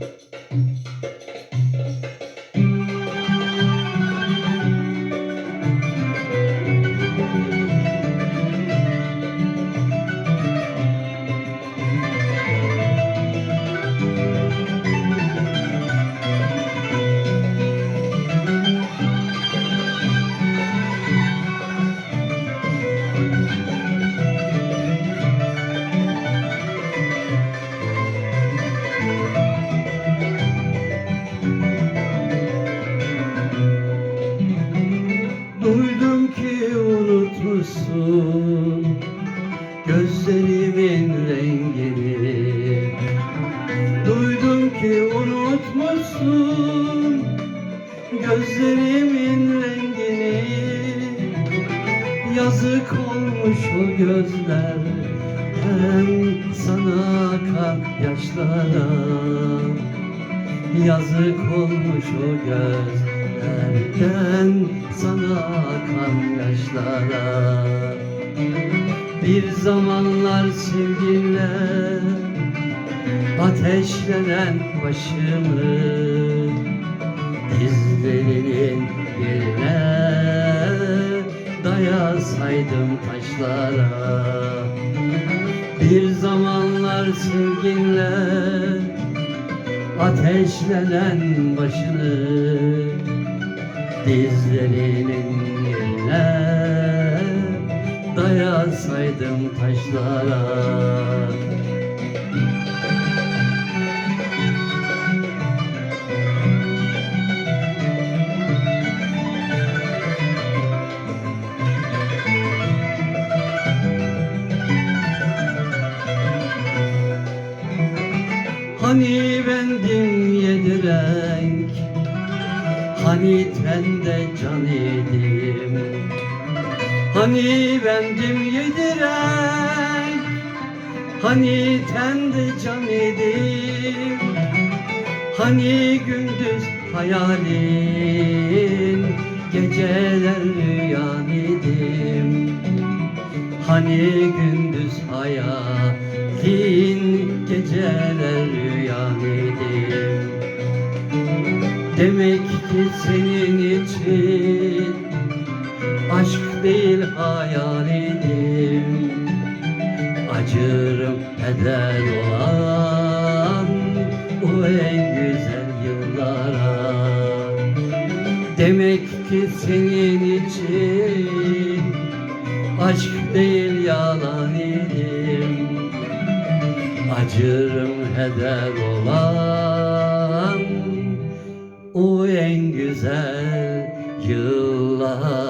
Música Duydum ki unutmuşsun gözlerimin rengini. Duydum ki unutmuşsun gözlerimin rengini. Yazık olmuş o gözler hem sana akan yaşlara. Yazık olmuş o gözlerden sana akan yaşlara. Bir zamanlar sevginle ateşlenen başımı Dizlerinin yerine dayasaydım taşlara. Bir zamanlar sevginle ateşlenen başını dizlerinin yerine dayasaydım taşlara. Hani bendim yedi Hani tende can idim Hani bendim yedi renk Hani tende can idim Hani gündüz hayalin Geceler rüyan idim Hani gündüz hayalin Geceler rüyan Demek ki senin için Aşk değil hayal idim Acırım eder olan O en güzel yıllara. Demek ki senin için Aşk değil yalan idim Acırım heder olan güzel yıllara